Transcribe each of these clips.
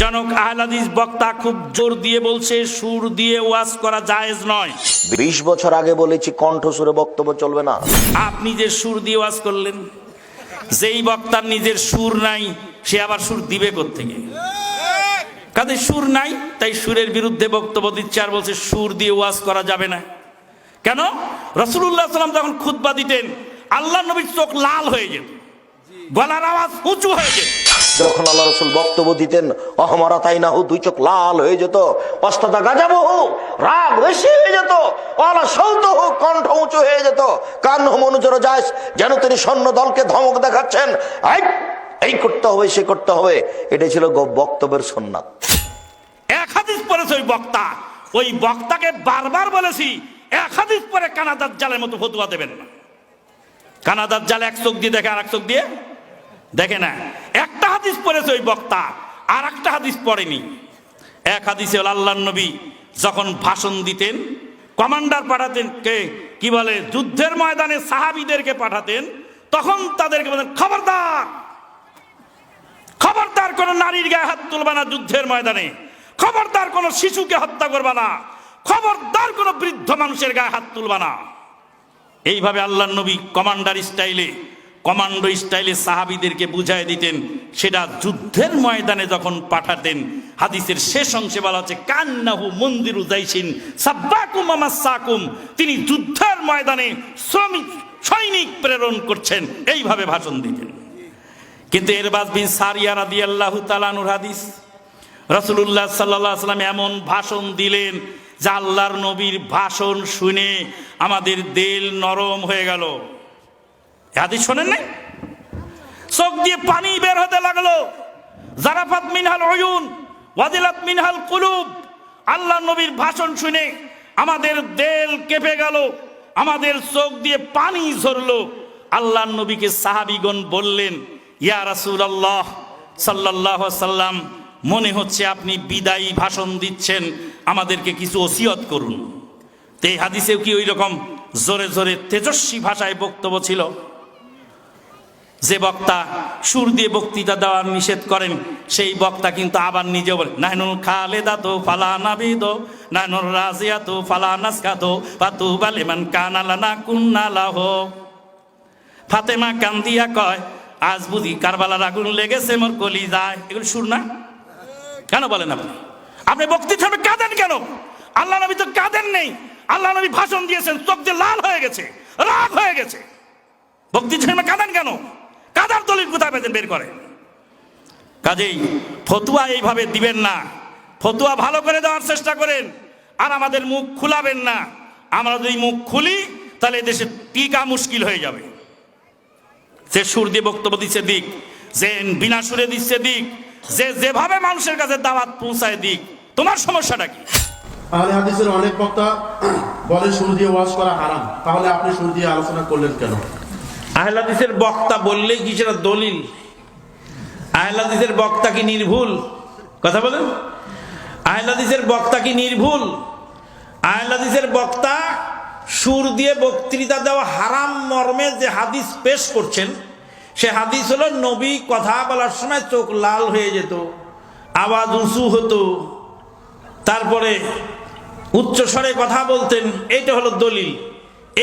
জনক আহলাদিস বক্তা খুব জোর দিয়ে বলছে সুর দিয়ে ওয়াজ করা জায়েজ নয়। বিশ বছর আগে বলেছি কণ্ঠস্বরে বক্তব্য চলবে না। আপনি যে সুর দিয়ে ওয়াজ করলেন যেই বক্তার নিজের সুর নাই সে আবার সুর দিবে থেকে কাজে সুর নাই তাই সুরের বিরুদ্ধে বক্তব্য দিচ্ছে আর বলছে সুর দিয়ে ওয়াজ করা যাবে না। কেন? রসুল্লাহ সাল্লাম যখন খুতবা দিতেন আল্লাহ নবীর চোখ লাল হয়ে যেত। গলার আওয়াজ উঁচু হয়ে যেত। যখন আল্লাহ রসুল বক্তব্য দিতেন অহমারা তাই না হো দুই চোখ লাল হয়ে যেত অস্তাদা গাজাবো হোক রাগ বেশি হয়ে যেত অলা হোক কণ্ঠ উঁচু হয়ে যেত কান মনুজর যায় যেন তিনি সৈন্য দলকে ধমক দেখাচ্ছেন এই, করতে হবে সে করতে হবে। এটাই ছিল বক্তব্যের সন্ন্যাত এক হাদিস পড়েছে ওই বক্তা। ওই বক্তাকে বারবার বলেছি এক হাদিস পরে কানাদার জালের মতো ফতুয়া দেবেন না। কানাদার জাল এক চোখ দিয়ে দেখে আর এক চোখ দিয়ে দেখে না। একটা হাদিস পড়েছে ওই বক্তা, আর একটা হাদিস পড়েনি। এক হাদিসে আল্লাহ নবী যখন ভাষণ দিতেন, কমান্ডার পাঠাতেন, কে, কি বলে, যুদ্ধের ময়দানে সাহাবিদেরকে পাঠাতেন, তখন তাদেরকে বলেন, খবরদার! খবরদার কোন নারীর গায়ে হাত তুলবা না যুদ্ধের ময়দানে। খবরদার কোন শিশুকে হত্যা করবা না। খবরদার কোন বৃদ্ধ মানুষের গায়ে হাত তুলবা না। এইভাবে আল্লাহ নবী কমান্ডার স্টাইলে কমান্ডো স্টাইলে সাহাবিদেরকে বুঝাই দিতেন, সেটা যুদ্ধের ময়দানে যখন পাঠাতেন, হাদিসের শেষ অংশে বলা হচ্ছে, কান্নাহু মন্দিরু যাইছিন সাব্বাকুম আমাসাকুম তিনি যুদ্ধের ময়দানে শ্রমিক, সৈনিক প্রেরণ করছেন, এইভাবে ভাষণ দিতেন। কিন্তু এরবাজ বিন সারিয়া রাদি আল্লাহ তালানুর হাদিস রসুল্লাহ সাল্লাহ সাল্লাম এমন ভাষণ দিলেন, যা আল্লাহর নবীর ভাষণ শুনে আমাদের দেল নরম হয়ে গেল। হাদিস শোনেন নাই? চোখ দিয়ে পানি বের হতে লাগল। জারাফাত মিনহাল অয়ুন ওয়াদিলাত মিনহাল কুলুব। আল্লাহ নবীর ভাষণ শুনে আমাদের দেল কেঁপে গেল, আমাদের চোখ দিয়ে পানি ঝরলো। আল্লাহ নবীকে সাহাবিগণ বললেন, ইয়া রাসূল আল্লাহ সাল্লাহ সাল্লাম, মনে হচ্ছে আপনি বিদায়ী ভাষণ দিচ্ছেন, আমাদেরকে কিছু ওসিয়ত করুন। তো হাদিসেও কি ওই রকম জোরে জোরে তেজস্বী ভাষায় বক্তব্য ছিল? যে বক্তা সুর দিয়ে বক্তৃতা দেওয়ার নিষেধ করেন, সেই বক্তা কিন্তু আবার নিজে বলে নাহনুল খালেদা তো ফালা নাবিদ নাহনুল রাজিয়া তো ফালা নাসকা তো পাতু বালিমান কানালানা হো ফাতেমা কান্দিয়া কয়, আজ বুঝি কারবালার আগুন লেগেছে মোর কলি যায় এগুলো সুর না? কেন বলেন আপনি? আপনি বক্তৃতা কাঁদেন কেন? আল্লাহ নবী তো কাঁদেন নেই। আল্লাহ নবী ভাষণ দিয়েছেন, চোখ দিয়ে লাল হয়ে গেছে, রাগ হয়ে গেছে। বক্তৃতা কাঁদেন কেন? কাদার দলিল কোথায় পেতেন বের করে কাজেই ফতুয়া এইভাবে দিবেন না। ফতুয়া ভালো করে দেওয়ার চেষ্টা করেন। আর আমাদের মুখ খুলাবেন না। আমরা যদি মুখ খুলি, তাহলে দেশে টিকা মুশকিল হয়ে যাবে। যে সুর দিয়ে বক্তব্য দিচ্ছে দিক, যে বিনা সুরে দিচ্ছে দিক, যে যেভাবে মানুষের কাছে দাওয়াত পৌঁছায় দিক, তোমার সমস্যাটা কি? আহলে হাদিসের অনেক বক্তা বলে সুর দিয়ে ওয়াজ করা হারাম। তাহলে আপনি সুর দিয়ে আলোচনা করলেন কেন? আহলাদিসের বক্তা বললেই কি সেটা দলিল? আহলাদিসের বক্তা কি নির্ভুল? কথা বলেন। আহলাদিসের বক্তা কি নির্ভুল? আহলাদিসের বক্তা সুর দিয়ে বক্তৃতা দেওয়া হারাম মর্মে যে হাদিস পেশ করছেন, সে হাদিস হলো নবী কথা বলার সময় চোখ লাল হয়ে যেত, আওয়াজ উঁচু হতো। তারপরে উচ্চস্বরে কথা বলতেন, এইটা হলো দলিল।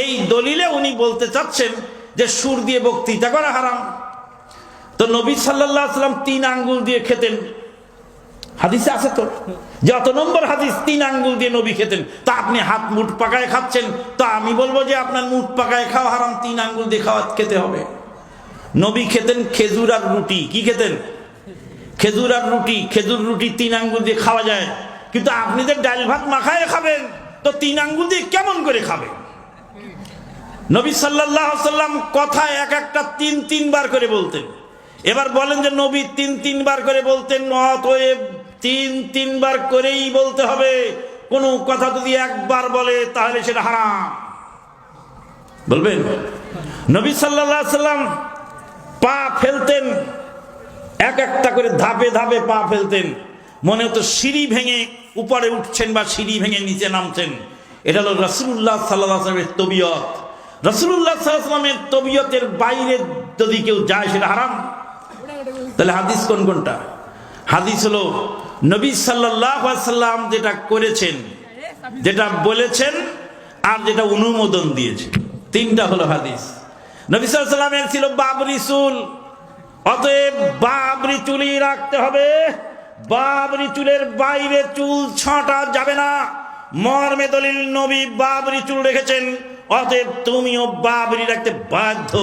এই দলিলে উনি বলতে চাচ্ছেন যে সুর দিয়ে বক্তৃতা করা হারাম। তো নবী সাল্লাম তিন আঙ্গুল দিয়ে খেতেন। হাদিসে আছে তো? যত নম্বর হাদিস, তিন আঙ্গুল দিয়ে নবী খেতেন। তা আপনি হাত মুঠ পাকায় খাচ্ছেন। তা আমি বলব যে আপনার মুঠ পাকায় খাওয়া হারাম, তিন আঙ্গুল দিয়ে খাওয়া খেতে হবে। নবী খেতেন খেজুর আর রুটি। কি খেতেন? খেজুর আর রুটি। খেজুর রুটি তিন আঙ্গুল দিয়ে খাওয়া যায়। কিন্তু আপনি যে ডাল ভাত মাখায় খাবেন, তো তিন আঙ্গুল দিয়ে কেমন করে খাবেন? নবী সাল্লাহ সাল্লাম কথা এক একটা তিন তিনবার করে বলতেন। এবার বলেন যে নবী তিন তিনবার করে বলতেন, অতএব তিন তিনবার করেই বলতে হবে। কোনো কথা যদি একবার বলে, তাহলে সেটা হারাম। বলবেন? নবী সাল্লাহ সাল্লাম পা ফেলতেন, এক একটা করে ধাপে ধাপে পা ফেলতেন। মনে হতো সিঁড়ি ভেঙে উপরে উঠছেন বা সিঁড়ি ভেঙে নিচে নামছেন। এটা হলো রসুল্লাহ সাল্লাহ সাল্লামের তবিয়ত। রসুল্লাহ তবিয়তের বাইরে যদি কেউ যায়, সেটা হারাম। তাহলে হাদিস কোন কোনটা? হাদিস হলো, নবী সাল্লাম যেটা করেছেন, যেটা বলেছেন, আর যেটা অনুমোদন দিয়েছে তিনটা হলো হাদিস। নবী সাল্লামের ছিল বাবরি চুল। অতএব বাবরি চুলই রাখতে হবে। বাবরি চুলের বাইরে চুল ছাঁটা যাবে না। মর্মে দলিল নবী বাবরি চুল রেখেছেন। অতএব তুমিও বাবরি রাখতে বাধ্য।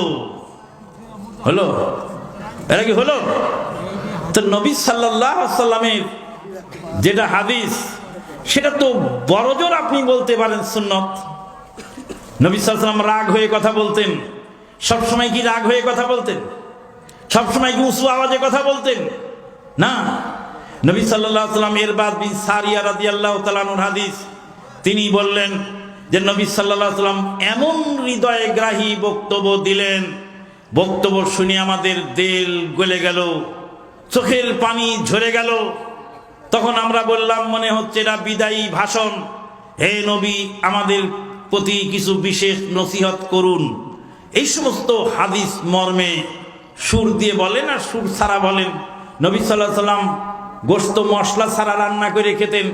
হলো? এটা কি হলো? তো নবী সাল্লাহ সাল্লামের যেটা হাদিস, সেটা তো বড়জোর আপনি বলতে পারেন সুন্নত। নবী সাল্লাম রাগ হয়ে কথা বলতেন। সবসময় কি রাগ হয়ে কথা বলতেন? সবসময় কি উঁচু আওয়াজে কথা বলতেন? না। নবী সাল্লাহ সাল্লাম এর বাদ বিন সারিয়া রাদি আল্লাহ তালানুর হাদিস, তিনি বললেন যে নবী সাল্লাহ সাল্লাম এমন হৃদয়ে গ্রাহী বক্তব্য দিলেন, বক্তব্য শুনে আমাদের দেল গলে গেল, চোখের পানি ঝরে গেল। তখন আমরা বললাম, মনে হচ্ছে এটা বিদায়ী ভাষণ। হে নবী, আমাদের প্রতি কিছু বিশেষ নসিহত করুন। এই সমস্ত হাদিস মর্মে সুর দিয়ে বলেন আর সুর ছাড়া বলেন। নবী সাল্লাহ সাল্লাম গোস্ত মশলা ছাড়া রান্না করে খেতেন।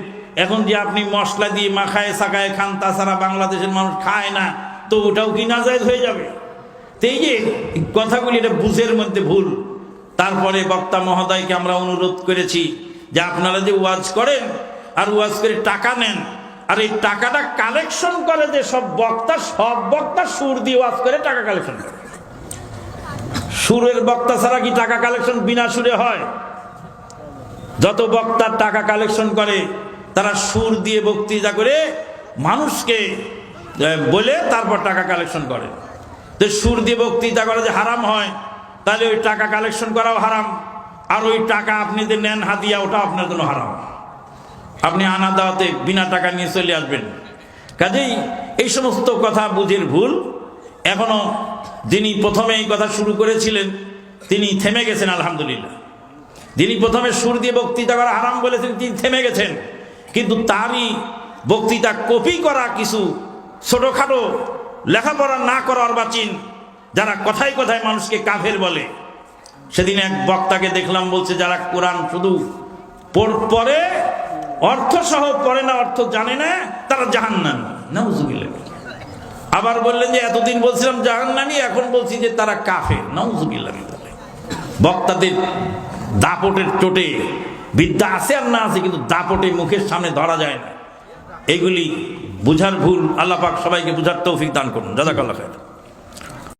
এখন যে আপনি মশলা দিয়ে মাখায়, সাকায় খান, তাছাড়া বাংলাদেশের মানুষ খায় না, তো ওটাও কি নাজায়জ হয়ে যাবে? তো এই যে কথাগুলি, এটা বুঝের মধ্যে ভুল। তারপরে বক্তা মহোদয়কে আমরা অনুরোধ করেছি যে আপনারা যে ওয়াজ করেন আর ওয়াজ করে টাকা নেন, আর এই টাকাটা কালেকশন করে যে সব বক্তা সব বক্তা সুর দিয়ে ওয়াজ করে টাকা কালেকশন করে। সুরের বক্তা ছাড়া কি টাকা কালেকশন বিনা সুরে হয়? যত বক্তার টাকা কালেকশন করে তারা সুর দিয়ে বক্তৃতা করে মানুষকে বলে তারপর টাকা কালেকশন করে। তো সুর দিয়ে বক্তৃতা করা যে হারাম হয়, তাহলে ওই টাকা কালেকশন করাও হারাম। আর ওই টাকা আপনি যে নেন হাতিয়া ওটা আপনার জন্য হারাম। আপনি আনা দাওয়াতে বিনা টাকা নিয়ে চলে আসবেন। কাজেই এই সমস্ত কথা বুঝের ভুল। এখনও যিনি প্রথমে এই কথা শুরু করেছিলেন, তিনি থেমে গেছেন, আলহামদুলিল্লাহ। যিনি প্রথমে সুর দিয়ে বক্তৃতা করা হারাম বলেছেন, তিনি থেমে গেছেন। কিন্তু তারই বক্তৃতা কপি করা কিছু ছোটোখাটো লেখাপড়া না করার বাচিন, যারা কথায় কথায় মানুষকে কাফের বলে। সেদিন এক বক্তাকে দেখলাম বলছে, যারা কোরআন শুধু পড়ে অর্থ সহ পড়ে না, অর্থ জানে না, তারা জাহান্নান না বুঝবিল্লা আবার বললেন যে, এতদিন বলছিলাম জাহান্নামি, এখন বলছি যে তারা কাফের। নাউজুবিল্লাহ। বক্তাদের দাপটের চোটে বিদ্যা আছে আর না আছে, কিন্তু দাপটে মুখের সামনে ধরা যায় না। এগুলি বুঝার ভুল আল্লাপাক সবাইকে বুঝার তৌফিক দান করুন। জাজাকাল্লাহ খায়